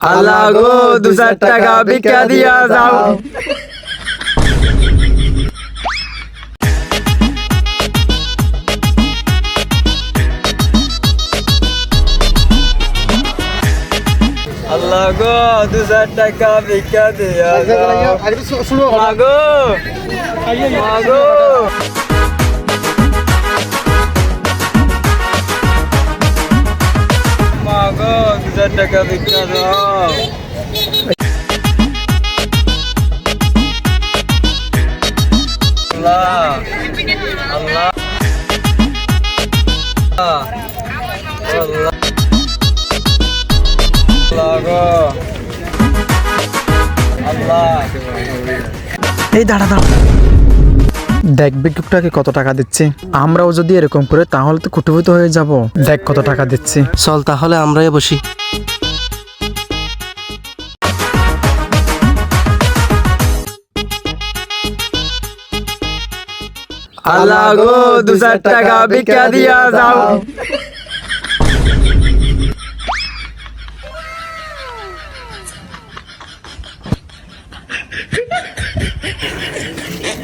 আল্লাহ গো দু চার টাকা ভিক্ষা দিয়া যাও। আল্লাহ গো দু চার টাকা ভিক্ষা দিয়া যাও। মাগো মাগো। চার টাকা ভিক্ষা দাও আল্লাহ আল্লাহ আল্লাহ আল্লাহ। এই দাঁড়া দাঁড়া। দেখ ভিক্ষুকটাকে কত টাকা দিচ্ছে। আমরাও যদি এরকম করে, তাহলে তো কুটুবিত হয়ে যাব। দেখ কত টাকা দিচ্ছে। চল তাহলে আমরাই বসি। দিয়া যাও।